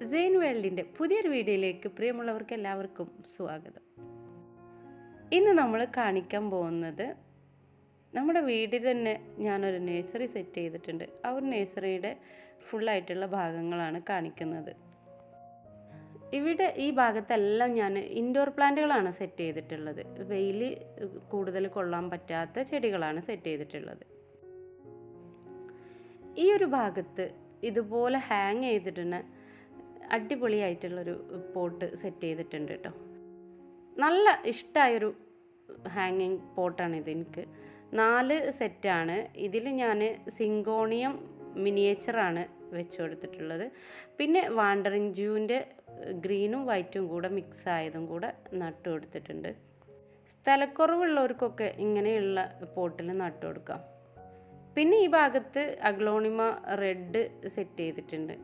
സെയിൻ വേൾഡിന്റെ പുതിയൊരു വീഡിയോയിലേക്ക് പ്രിയമുള്ളവർക്ക് എല്ലാവർക്കും സ്വാഗതം. ഇന്ന് നമ്മൾ കാണിക്കാൻ പോകുന്നത് നമ്മുടെ വീട്ടിൽ തന്നെ ഞാനൊരു നേഴ്സറി സെറ്റ് ചെയ്തിട്ടുണ്ട്. ആ ഒരു നഴ്സറിയുടെ ഫുള്ളായിട്ടുള്ള ഭാഗങ്ങളാണ് കാണിക്കുന്നത്. ഇവിടെ ഈ ഭാഗത്തെല്ലാം ഞാൻ ഇൻഡോർ പ്ലാന്റുകളാണ് സെറ്റ് ചെയ്തിട്ടുള്ളത്. വെയിൽ കൂടുതൽ കൊള്ളാൻ പറ്റാത്ത ചെടികളാണ് സെറ്റ് ചെയ്തിട്ടുള്ളത്. ഈ ഒരു ഭാഗത്ത് ഇതുപോലെ ഹാങ് ചെയ്തിട്ടുള്ള അടിപൊളിയായിട്ടുള്ളൊരു പോട്ട് സെറ്റ് ചെയ്തിട്ടുണ്ട് കേട്ടോ നല്ല ഇഷ്ടമായൊരു ഹാങ്ങിങ് പോട്ടാണിത് എനിക്ക്. നാല് സെറ്റാണ് ഇതിൽ ഞാൻ സിങ്കോണിയം മിനിയേച്ചറാണ് വെച്ച് കൊടുത്തിട്ടുള്ളത്. പിന്നെ വാണ്ടറിങ് ജൂവിന്റെ ഗ്രീനും വൈറ്റും കൂടെ മിക്സ് ആയതും കൂടെ നട്ടു കൊടുത്തിട്ടുണ്ട്. സ്ഥലക്കുറവുള്ളവർക്കൊക്കെ ഇങ്ങനെയുള്ള പോട്ടിൽ നട്ടു കൊടുക്കാം. പിന്നെ ഈ ഭാഗത്ത് അഗ്ലോണിമ റെഡ് സെറ്റ് ചെയ്തിട്ടുണ്ട്.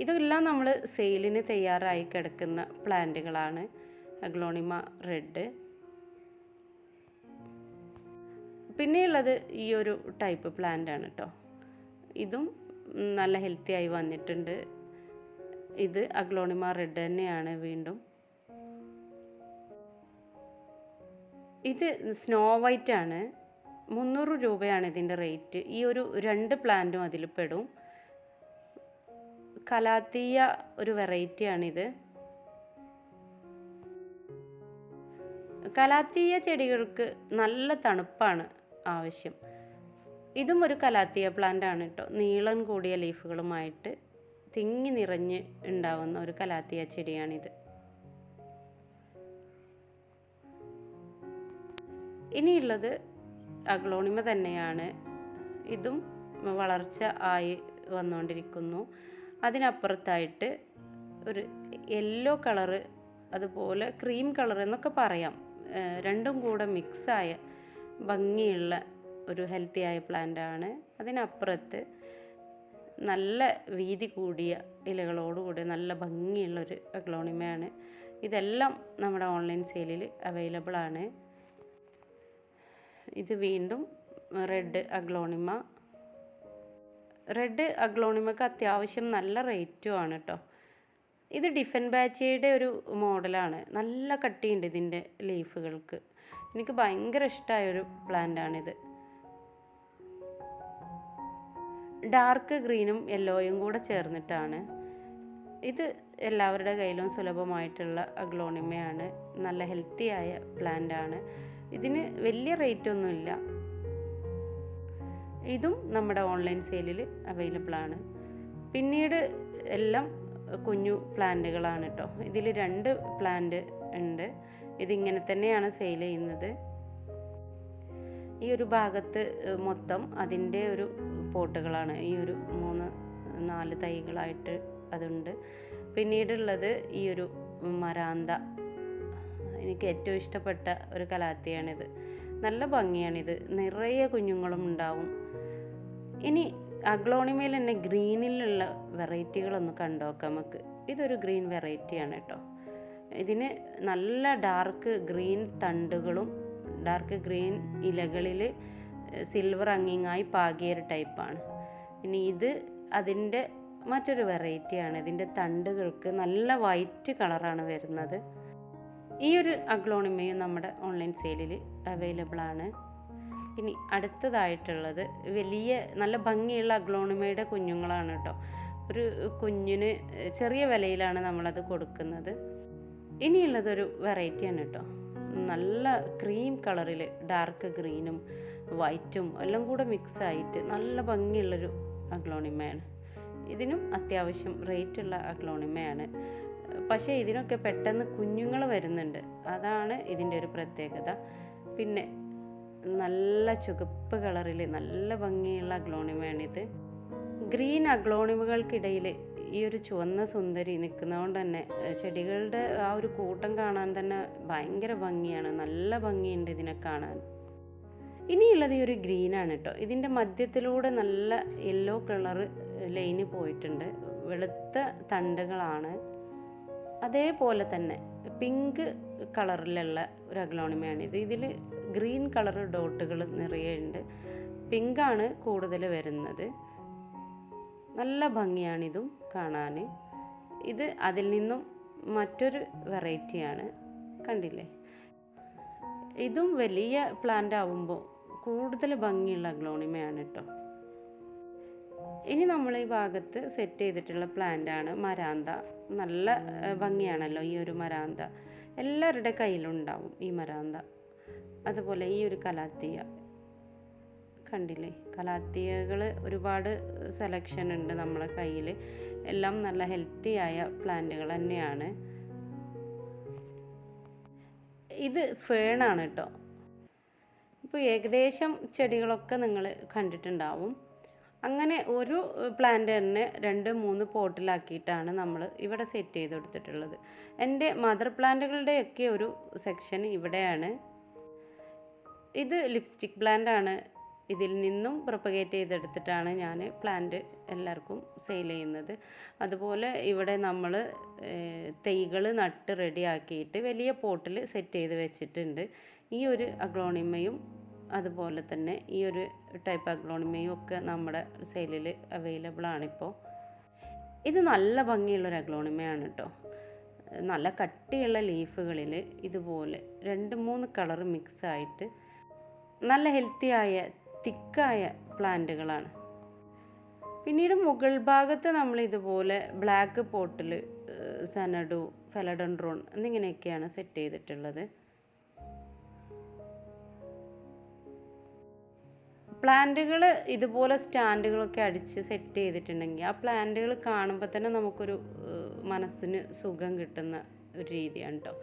ഇതെല്ലാം നമ്മൾ സെയിലിന് തയ്യാറായി കിടക്കുന്ന പ്ലാന്റുകളാണ്. Aglaonema red. പിന്നെയുള്ളത് ഈ ഒരു ടൈപ്പ് പ്ലാന്റ് ആണ് കേട്ടോ ഇതും നല്ല ഹെൽത്തി ആയി വന്നിട്ടുണ്ട്. ഇത് അഗ്ലോണിമ റെഡ് തന്നെയാണ് വീണ്ടും. ഇത് സ്നോ വൈറ്റ് ആണ്. മുന്നൂറ് രൂപയാണ് ഇതിന്റെ റേറ്റ്. ഈ ഒരു രണ്ട് പ്ലാന്റും അതിൽ പെടും. കലാത്തീയ ഒരു വെറൈറ്റിയാണിത്. കലാത്തീയ ചെടികൾക്ക് നല്ല തണുപ്പാണ് ആവശ്യം. ഇതും ഒരു കലാത്തീയ പ്ലാന്റ് ആണ് കേട്ടോ നീളം കൂടിയ ലീഫുകളുമായിട്ട് തിങ്ങി നിറഞ്ഞ് ഉണ്ടാവുന്ന ഒരു കലാത്തീയ ചെടിയാണിത്. ഇനിയുള്ളത് അഗ്ലോണിമ തന്നെയാണ്. ഇതും വളർച്ച ആയി വന്നുകൊണ്ടിരിക്കുന്നു അതിനപ്പുറത്തായിട്ട് ഒരു യെല്ലോ കളറ് അതുപോലെ ക്രീം കളർ എന്നൊക്കെ പറയാം. രണ്ടും കൂടെ മിക്സായ ഭംഗിയുള്ള ഒരു ഹെൽത്തി ആയ പ്ലാന്റാണ്. അതിനപ്പുറത്ത് നല്ല വീതി കൂടിയ ഇലകളോടുകൂടി നല്ല ഭംഗിയുള്ളൊരു അഗ്ലോണിമയാണ്. ഇതെല്ലാം നമ്മുടെ ഓൺലൈൻ സെയിലിൽ അവൈലബിൾ ആണ് ഇത് വീണ്ടും റെഡ് അഗ്ലോണിമ റെഡ് അഗ്ലോണിമക്ക് അത്യാവശ്യം നല്ല റേറ്റും ആണ് കേട്ടോ ഇത് ഡിഫൻ ബാച്ചയുടെ ഒരു മോഡലാണ് നല്ല കട്ടിയുണ്ട് ഇതിന്റെ ലീഫുകൾക്ക് എനിക്ക് ഭയങ്കര ഇഷ്ടമായൊരു പ്ലാന്റാണിത് ഡാർക്ക് ഗ്രീനും യെല്ലോയും കൂടെ ചേർന്നിട്ടാണ്. ഇത് എല്ലാവരുടെ കയ്യിലും സുലഭമായിട്ടുള്ള അഗ്ലോണിമയാണ് നല്ല ഹെൽത്തിയായ ആയ പ്ലാന്റ് ആണ്. ഇതിന് വലിയ റേറ്റ് ഒന്നുമില്ല. ഇതും നമ്മുടെ ഓൺലൈൻ സെയിലിൽ അവൈലബിൾ ആണ്. പിന്നീട് എല്ലാം കുഞ്ഞു പ്ലാന്റുകളാണ് കേട്ടോ ഇതിൽ രണ്ട് പ്ലാന്റ് ഉണ്ട്. ഇതിങ്ങനെ തന്നെയാണ് സെയിൽ ചെയ്യുന്നത്. ഈ ഒരു ഭാഗത്ത് മൊത്തം അതിന്റെ ഒരു പോട്ടുകളാണ്. ഈ ഒരു മൂന്ന് നാല് തൈകളായിട്ട് അതുണ്ട്. പിന്നീടുള്ളത് ഈ ഒരു മരാന്ത. എനിക്ക് ഏറ്റവും ഇഷ്ടപ്പെട്ട ഒരു കലാത്തിയാണിത്. നല്ല ഭംഗിയാണിത്. നിറയെ കുഞ്ഞുങ്ങളും ഉണ്ടാവും ഇനി അഗ്ലോണിമയിൽ തന്നെ ഗ്രീനിലുള്ള വെറൈറ്റികളൊന്ന് കണ്ടുനോക്കാം നമുക്ക് ഇതൊരു ഗ്രീൻ വെറൈറ്റിയാണ് കേട്ടോ. ഇതിന് നല്ല ഡാർക്ക് ഗ്രീൻ തണ്ടുകളും ഡാർക്ക് ഗ്രീൻ ഇലകളിൽ സിൽവർ അങ്ങിങ്ങായി പാകിയ ഒരു ടൈപ്പാണ്. ഇനി ഇത് അതിന്റെ മറ്റൊരു വെറൈറ്റിയാണ്. ഇതിന്റെ തണ്ടുകൾക്ക് നല്ല വൈറ്റ് കളറാണ് വരുന്നത്. ഈ ഒരു അഗ്ലോണിമയും നമ്മുടെ ഓൺലൈൻ സെയിലിൽ അവൈലബിൾ ആണ് ഇനി അടുത്തതായിട്ടുള്ളത് വലിയ നല്ല ഭംഗിയുള്ള അഗ്ലോണിമയുടെ കുഞ്ഞുങ്ങളാണ് കേട്ടോ. ഒരു കുഞ്ഞിന് ചെറിയ വിലയിലാണ് നമ്മളത് കൊടുക്കുന്നത്. ഇനിയുള്ളതൊരു വെറൈറ്റിയാണ് കേട്ടോ. നല്ല ക്രീം കളറിൽ ഡാർക്ക് ഗ്രീനും വൈറ്റും എല്ലാം കൂടെ മിക്സ് ആയിട്ട് നല്ല ഭംഗിയുള്ളൊരു അഗ്ലോണിമയാണ്. ഇതിനും അത്യാവശ്യം റേറ്റുള്ള അഗ്ലോണിമയാണ്. പക്ഷേ ഇതിനൊക്കെ പെട്ടെന്ന് കുഞ്ഞുങ്ങൾ വരുന്നുണ്ട്. അതാണ് ഇതിന്റെ ഒരു പ്രത്യേകത. പിന്നെ നല്ല ചുവപ്പ് കളറിൽ നല്ല ഭംഗിയുള്ള അഗ്ലോണിമയാണിത്. ഗ്രീൻ അഗ്ലോണിമകൾക്കിടയിൽ ഈ ഒരു ചുവന്ന സുന്ദരി നിൽക്കുന്നതുകൊണ്ട് തന്നെ ചെടികളുടെ ആ ഒരു കൂട്ടം കാണാൻ തന്നെ ഭയങ്കര ഭംഗിയാണ്. നല്ല ഭംഗിയുണ്ട് ഇതിനെ കാണാൻ. ഇനിയുള്ളത് ഈ ഒരു ഗ്രീനാണ് കേട്ടോ. ഇതിന്റെ മധ്യത്തിലൂടെ നല്ല യെല്ലോ കളർ ലൈന് പോയിട്ടുണ്ട്. വെളുത്ത തണ്ടുകളാണ്. അതേപോലെ തന്നെ പിങ്ക് കളറിലുള്ള ഒരു അഗ്ലോണിമയാണിത്. ഇതിൽ ഗ്രീൻ കളർ ഡോട്ടുകൾ നിറയെ ഉണ്ട്. പിങ്കാണ് കൂടുതൽ വരുന്നത്. നല്ല ഭംഗിയാണിതും കാണാൻ ഇത് അതിൽ നിന്നും മറ്റൊരു വെറൈറ്റിയാണ്. കണ്ടില്ലേ? ഇതും വലിയ പ്ലാന്റ് ആവുമ്പോൾ കൂടുതൽ ഭംഗിയുള്ള അഗ്ലോണിമയാണ് കേട്ടോ. ഇനി നമ്മൾ ഈ ഭാഗത്ത് സെറ്റ് ചെയ്തിട്ടുള്ള പ്ലാന്റാണ് മരാന്ത. നല്ല ഭംഗിയാണല്ലോ ഈ ഒരു മരാന്ത. എല്ലാവരുടെ കയ്യിലുണ്ടാവും ഈ മരാന്ത. അതുപോലെ ഈ ഒരു കലാത്തിയ കണ്ടില്ലേ? കലാത്തിയകൾ ഒരുപാട് സെലക്ഷൻ ഉണ്ട് നമ്മളെ കയ്യിൽ. എല്ലാം നല്ല ഹെൽത്തി ആയ പ്ലാന്റുകൾ തന്നെയാണ്. ഇത് ഫേണാണ് കേട്ടോ ഇപ്പോൾ ഏകദേശം ചെടികളൊക്കെ നിങ്ങൾ കണ്ടിട്ടുണ്ടാവും. അങ്ങനെ ഒരു പ്ലാന്റ് തന്നെ രണ്ട് മൂന്ന് പോട്ടിലാക്കിയിട്ടാണ് നമ്മൾ ഇവിടെ സെറ്റ് ചെയ്ത് കൊടുത്തിട്ടുള്ളത്. എന്റെ മദർ പ്ലാന്റുകളുടെയൊക്കെ ഒരു സെക്ഷൻ ഇവിടെയാണ്. ഇത് ലിപ്സ്റ്റിക് പ്ലാന്റ് ആണ് ഇതിൽ നിന്നും പ്രൊപ്പഗേറ്റ് ചെയ്തെടുത്തിട്ടാണ് ഞാൻ പ്ലാന്റ് എല്ലാവർക്കും സെയിൽ ചെയ്യുന്നത്. അതുപോലെ ഇവിടെ നമ്മൾ തൈകൾ നട്ട് റെഡിയാക്കിയിട്ട് വലിയ പോട്ടിൽ സെറ്റ് ചെയ്ത് വെച്ചിട്ടുണ്ട്. ഈ ഒരു അഗ്ലോണിമയും അതുപോലെ തന്നെ ഈ ഒരു ടൈപ്പ് അഗ്ലോണിമയും ഒക്കെ നമ്മുടെ സെയിലിൽ അവൈലബിൾ ആണിപ്പോൾ ഇത് നല്ല ഭംഗിയുള്ളൊരു അഗ്ലോണിമയാണ് കേട്ടോ നല്ല കട്ടിയുള്ള ലീഫുകളിൽ ഇതുപോലെ രണ്ട് മൂന്ന് കളർ മിക്സ് ആയിട്ട് നല്ല ഹെൽത്തിയായ തിക്കായ പ്ലാന്റുകളാണ്. പിന്നീട് മുകൾ ഭാഗത്ത് നമ്മൾ ഇതുപോലെ ബ്ലാക്ക് പോട്ടിൽ സനഡു ഫെലഡൻഡ്രോൺ എന്നിങ്ങനെയൊക്കെയാണ് സെറ്റ് ചെയ്തിട്ടുള്ളത്. പ്ലാന്റുകൾ ഇതുപോലെ സ്റ്റാൻഡുകളൊക്കെ അടിച്ച് സെറ്റ് ചെയ്തിട്ടുണ്ടെങ്കിൽ ആ പ്ലാന്റുകൾ കാണുമ്പോൾ തന്നെ നമുക്കൊരു മനസ്സിന് സുഖം കിട്ടുന്ന ഒരു രീതിയാണ് കേട്ടോ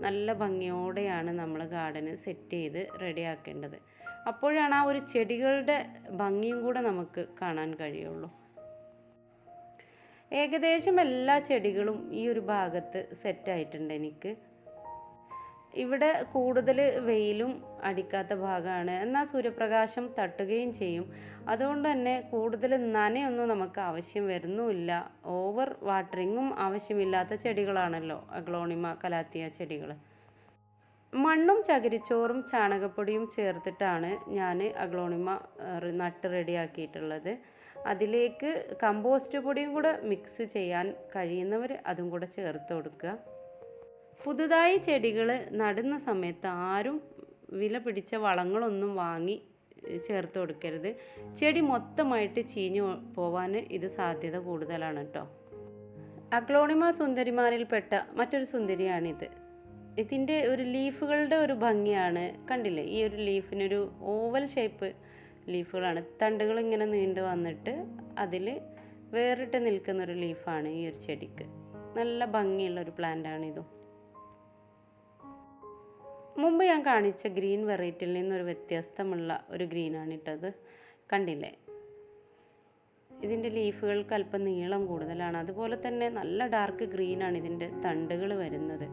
നല്ല ഭംഗിയോടെയാണ് നമ്മൾ ഗാർഡന് സെറ്റ് ചെയ്ത് റെഡിയാക്കേണ്ടത്. അപ്പോഴാണ് ആ ഒരു ചെടികളുടെ ഭംഗിയും കൂടെ നമുക്ക് കാണാൻ കഴിയുള്ളൂ. ഏകദേശം എല്ലാ ചെടികളും ഈ ഒരു ഭാഗത്ത് സെറ്റായിട്ടുണ്ട് എനിക്ക്. ഇവിടെ കൂടുതൽ വെയിലും അടിക്കാത്ത ഭാഗമാണ്. എന്നാൽ സൂര്യപ്രകാശം തട്ടുകയും ചെയ്യും. അതുകൊണ്ട് തന്നെ കൂടുതൽ നനയൊന്നും നമുക്ക് ആവശ്യം വരുന്നുമില്ല. ഓവർ വാട്ടറിങ്ങും ആവശ്യമില്ലാത്ത ചെടികളാണല്ലോ അഗ്ലോണിമ കലാത്തിയ ചെടികൾ. മണ്ണും ചകിരിച്ചോറും ചാണകപ്പൊടിയും ചേർത്തിട്ടാണ് ഞാൻ അഗ്ലോണിമ നട്ട് റെഡിയാക്കിയിട്ടുള്ളത്. അതിലേക്ക് കമ്പോസ്റ്റ് പൊടിയും കൂടെ മിക്സ് ചെയ്യാൻ കഴിയുന്നവർ അതും കൂടെ ചേർത്ത് കൊടുക്കുക. പുതുതായി ചെടികൾ നടുന്ന സമയത്ത് ആരും വില പിടിച്ച വളങ്ങളൊന്നും വാങ്ങി ചേർത്ത് കൊടുക്കരുത്. ചെടി മൊത്തമായിട്ട് ചീഞ്ഞു പോവാൻ ഇത് സാധ്യത കൂടുതലാണ് കേട്ടോ അഗ്ലോണിമ സുന്ദരിമാരിൽപ്പെട്ട മറ്റൊരു സുന്ദരിയാണിത്. ഇതിന്റെ ഒരു ലീഫുകളുടെ ഒരു ഭംഗിയാണ് കണ്ടില്ലേ? ഈ ഒരു ലീഫിനൊരു ഓവൽ ഷേപ്പ് ലീഫുകളാണ്. തണ്ടുകൾ ഇങ്ങനെ നീണ്ടു വന്നിട്ട് അതിൽ വേറിട്ട് നിൽക്കുന്നൊരു ലീഫാണ് ഈ ഒരു ചെടിക്ക്. നല്ല ഭംഗിയുള്ള ഒരു പ്ലാന്റാണ് ഇതും മുമ്പ് ഞാൻ കാണിച്ച ഗ്രീൻ വെറൈറ്റിയിൽ നിന്നൊരു വ്യത്യസ്തമുള്ള ഒരു ഗ്രീനാണ് ഇട്ടത്. കണ്ടില്ലേ? ഇതിന്റെ ലീഫുകൾക്ക് അല്പം നീളം കൂടുതലാണ്. അതുപോലെ തന്നെ നല്ല ഡാർക്ക് ഗ്രീനാണ് ഇതിന്റെ തണ്ടുകൾ വരുന്നത്.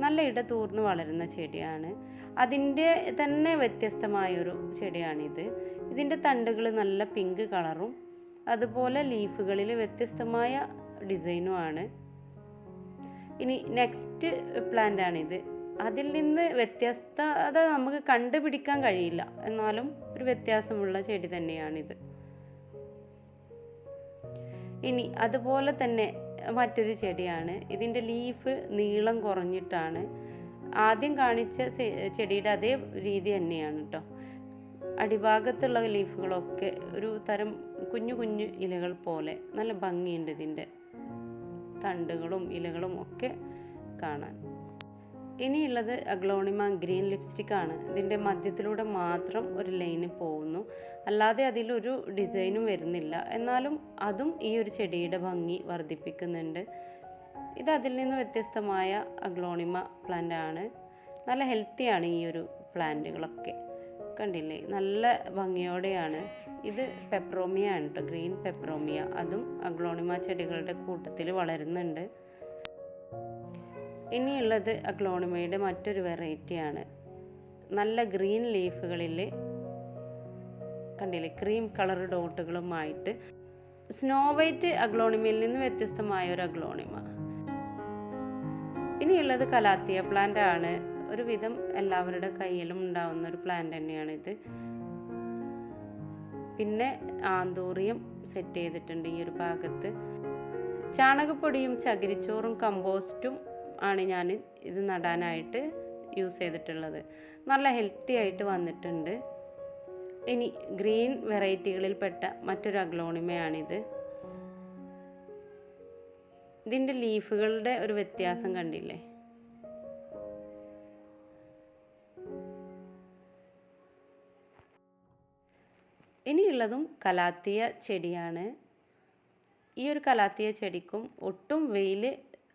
നല്ല ഇടതൂർന്ന് വളരുന്ന ചെടിയാണ്. അതിന്റെ തന്നെ വ്യത്യസ്തമായൊരു ചെടിയാണിത്. ഇതിന്റെ തണ്ടുകൾ നല്ല പിങ്ക് കളറും അതുപോലെ ലീഫുകളിൽ വ്യത്യസ്തമായ ഡിസൈനുമാണ് ഇനി നെക്സ്റ്റ് പ്ലാന്റ് ആണിത് അതിൽ നിന്ന് വ്യത്യസ്തത നമുക്ക് കണ്ടുപിടിക്കാൻ കഴിയില്ല. എന്നാലും ഒരു വ്യത്യാസമുള്ള ചെടി തന്നെയാണിത്. ഇനി അതുപോലെ തന്നെ മറ്റൊരു ചെടിയാണ്. ഇതിന്റെ ലീഫ് നീളം കുറഞ്ഞിട്ടാണ്. ആദ്യം കാണിച്ച ചെടിയുടെ അതേ രീതി തന്നെയാണ് കേട്ടോ അടിഭാഗത്തുള്ള ലീഫുകളൊക്കെ ഒരു തരം കുഞ്ഞു കുഞ്ഞു ഇലകൾ പോലെ നല്ല ഭംഗിയുണ്ട് ഇതിന്റെ തണ്ടുകളും ഇലകളും ഒക്കെ കാണാൻ. ഇനിയുള്ളത് അഗ്ലോണിമ ഗ്രീൻ ലിപ്സ്റ്റിക് ആണ്. ഇതിന്റെ മധ്യത്തിലൂടെ മാത്രം ഒരു ലൈന് പോകുന്നു. അല്ലാതെ അതിലൊരു ഡിസൈനും വരുന്നില്ല. എന്നാലും അതും ഈ ഒരു ചെടിയുടെ ഭംഗി വർദ്ധിപ്പിക്കുന്നുണ്ട്. ഇത് അതിൽ നിന്ന് വ്യത്യസ്തമായ അഗ്ലോണിമ പ്ലാന്റ് ആണ്. നല്ല ഹെൽത്തിയാണ് ഈ ഒരു പ്ലാന്റുകളൊക്കെ. കണ്ടില്ലേ? നല്ല ഭംഗിയോടെയാണ്. ഇത് പെപ്രോമിയ ആണ് കേട്ടോ ഗ്രീൻ പെപ്രോമിയ. അതും അഗ്ലോണിമ ചെടികളുടെ കൂട്ടത്തിൽ വളരുന്നുണ്ട്. ഇനിയുള്ളത് അഗ്ലോണിമയുടെ മറ്റൊരു വെറൈറ്റിയാണ്. നല്ല ഗ്രീൻ ലീഫുകളിൽ കണ്ടില്ലേ ക്രീം കളർ ഡോട്ടുകളുമായിട്ട് സ്നോ വൈറ്റ് അഗ്ലോണിമയിൽ നിന്ന് വ്യത്യസ്തമായ ഒരു അഗ്ലോണിമ. ഇനിയുള്ളത് കലാത്തിയ പ്ലാന്റ് ആണ്. ഒരുവിധം എല്ലാവരുടെ കയ്യിലും ഉണ്ടാവുന്ന ഒരു പ്ലാന്റ് തന്നെയാണിത്. പിന്നെ ആന്തൂറിയം സെറ്റ് ചെയ്തിട്ടുണ്ട് ഈ ഒരു ഭാഗത്ത്. ചാണകപ്പൊടിയും ചകിരിച്ചോറും കമ്പോസ്റ്റും ആണ് ഞാൻ ഇത് നടാനായിട്ട് യൂസ് ചെയ്തിട്ടുള്ളത്. നല്ല ഹെൽത്തി ആയിട്ട് വന്നിട്ടുണ്ട്. ഇനി ഗ്രീൻ വെറൈറ്റികളിൽപ്പെട്ട മറ്റൊരു അഗ്ലോണിമയാണിത്. ഇതിന്റെ ലീഫുകളുടെ ഒരു വ്യത്യാസം കണ്ടില്ലേ? ഇനിയുള്ളതും കലാത്തിയ ചെടിയാണ്. ഈ ഒരു കലാത്തിയ ചെടിക്കും ഒട്ടും വെയിൽ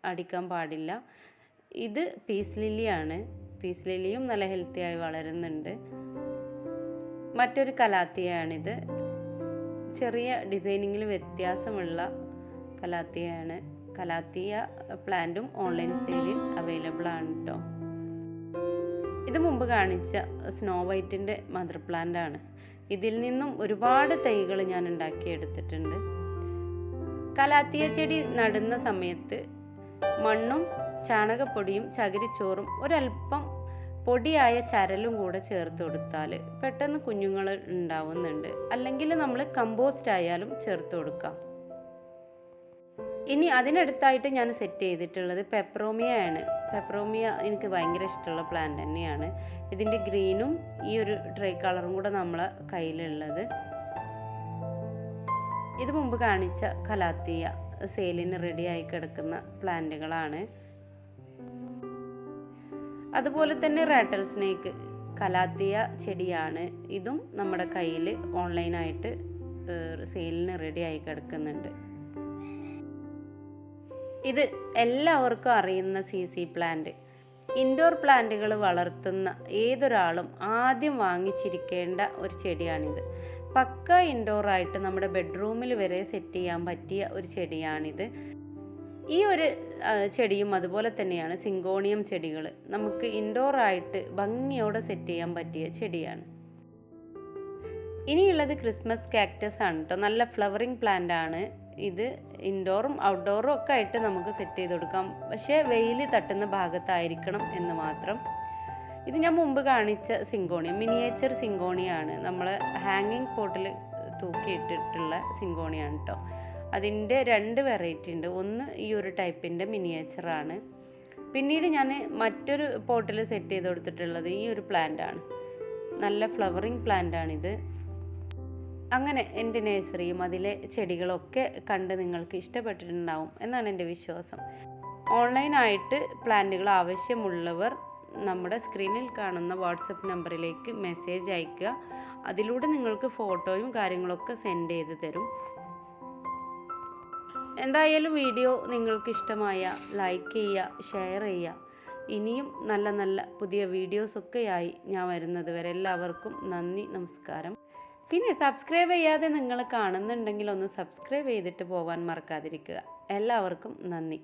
അടിക്കാൻ പാടില്ല. ഇത് പീസ് ലില്ലിയാണ് പീസ് ലില്ലിയും നല്ല ഹെൽത്തിയായി വളരുന്നുണ്ട്. മറ്റൊരു കലാത്തിയാണിത്. ചെറിയ ഡിസൈനിങ്ങിൽ വ്യത്യാസമുള്ള കലാത്തിയാണ്. കലാത്തിയ പ്ലാന്റും ഓൺലൈൻ സെയിലിൽ അവൈലബിൾ ആണ് കേട്ടോ ഇത് മുമ്പ് കാണിച്ച സ്നോ വൈറ്റിന്റെ മദർ പ്ലാന്റ് ആണ്. ഇതിൽ നിന്നും ഒരുപാട് തൈകൾ ഞാൻ ഉണ്ടാക്കിയെടുത്തിട്ടുണ്ട്. കലാത്തിയ ചെടി നടുന്ന സമയത്ത് മണ്ണും ചാണകപ്പൊടിയും ചകിരിച്ചോറും ഒരല്പം പൊടിയായ ചരലും കൂടെ ചേർത്ത് കൊടുത്താൽ പെട്ടെന്ന് കുഞ്ഞുങ്ങൾ ഉണ്ടാവുന്നുണ്ട്. അല്ലെങ്കിൽ നമ്മൾ കമ്പോസ്റ്റ് ആയാലും ചേർത്ത് കൊടുക്കാം. ഇനി അതിനടുത്തായിട്ട് ഞാൻ സെറ്റ് ചെയ്തിട്ടുള്ളത് പെപ്രോമിയ ആണ്. പെപ്രോമിയ എനിക്ക് ഭയങ്കര ഇഷ്ടമുള്ള പ്ലാന്റ് തന്നെയാണ്. ഇതിന്റെ ഗ്രീനും ഈ ഒരു ഡ്രൈ കളറും കൂടെ നമ്മളെ കയ്യിലുള്ളത്. ഇത് മുമ്പ് കാണിച്ച കലാത്തിയ സെയിലിന് റെഡിയായി കിടക്കുന്ന പ്ലാന്റുകളാണ്. അതുപോലെ തന്നെ റാറ്റൽ സ്നേക്ക് കലാത്തിയ ചെടിയാണ് ഇതും നമ്മുടെ കയ്യിൽ ഓൺലൈനായിട്ട് സെയിലിന് റെഡിയായി കിടക്കുന്നുണ്ട്. ഇത് എല്ലാവർക്കും അറിയുന്ന സി സി പ്ലാന്റ് ഇൻഡോർ പ്ലാന്റുകൾ വളർത്തുന്ന ഏതൊരാളും ആദ്യം വാങ്ങിച്ചിരിക്കേണ്ട ഒരു ചെടിയാണിത്. പക്ക ഇൻഡോറായിട്ട് നമ്മുടെ ബെഡ്റൂമിൽ വരെ സെറ്റ് ചെയ്യാൻ പറ്റിയ ഒരു ചെടിയാണിത്. ഈ ഒരു ചെടിയും അതുപോലെ തന്നെയാണ് സിങ്കോണിയം ചെടികൾ. നമുക്ക് ഇൻഡോറായിട്ട് ഭംഗിയോടെ സെറ്റ് ചെയ്യാൻ പറ്റിയ ചെടിയാണ്. ഇനിയുള്ളത് ക്രിസ്മസ് കാക്ടസ് ആണ് കേട്ടോ നല്ല ഫ്ലവറിങ് പ്ലാന്റ് ആണ്. ഇത് ഇൻഡോറും ഔട്ട്ഡോറും ഒക്കെ ആയിട്ട് നമുക്ക് സെറ്റ് ചെയ്ത് കൊടുക്കാം. പക്ഷേ വെയിൽ തട്ടുന്ന ഭാഗത്തായിരിക്കണം എന്ന് മാത്രം. ഇത് ഞാൻ മുമ്പ് കാണിച്ച സിങ്കോണിയ മിനിയേച്ചർ സിങ്കോണിയാണ്. നമ്മൾ ഹാങ്ങിങ് പോട്ടിൽ തൂക്കിയിട്ടിട്ടുള്ള സിങ്കോണിയാണ് കേട്ടോ അതിന്റെ രണ്ട് വെറൈറ്റി ഉണ്ട്. ഒന്ന് ഈ ഒരു ടൈപ്പിന്റെ മിനിയേച്ചറാണ് പിന്നീട് ഞാൻ മറ്റൊരു പോട്ടിൽ സെറ്റ് ചെയ്ത് കൊടുത്തിട്ടുള്ളത് ഈ ഒരു പ്ലാന്റ് ആണ്. നല്ല ഫ്ലവറിങ് പ്ലാന്റ് ആണിത്. അങ്ങനെ എന്റെ നഴ്സറിയും അതിലെ ചെടികളൊക്കെ കണ്ട് നിങ്ങൾക്ക് ഇഷ്ടപ്പെട്ടിട്ടുണ്ടാവും എന്നാണ് എന്റെ വിശ്വാസം. ഓൺലൈനായിട്ട് പ്ലാന്റുകൾ ആവശ്യമുള്ളവർ നമ്മുടെ സ്ക്രീനിൽ കാണുന്ന വാട്സപ്പ് നമ്പറിലേക്ക് മെസ്സേജ് അയക്കുക അതിലൂടെ നിങ്ങൾക്ക് ഫോട്ടോയും കാര്യങ്ങളൊക്കെ സെൻഡ് ചെയ്ത് തരും. എന്തായാലും വീഡിയോ നിങ്ങൾക്ക് ഇഷ്ടമായ ലൈക്ക് ചെയ്യുക ഷെയർ ചെയ്യുക. ഇനിയും നല്ല നല്ല പുതിയ വീഡിയോസൊക്കെയായി ഞാൻ വരുന്നത് വരെ എല്ലാവർക്കും നന്ദി നമസ്കാരം. പിന്നെ സബ്സ്ക്രൈബ് ചെയ്യാതെ നിങ്ങൾ കാണുന്നുണ്ടെങ്കിൽ ഒന്ന് സബ്സ്ക്രൈബ് ചെയ്തിട്ട് പോകാൻ മറക്കാതിരിക്കുക. എല്ലാവർക്കും നന്ദി.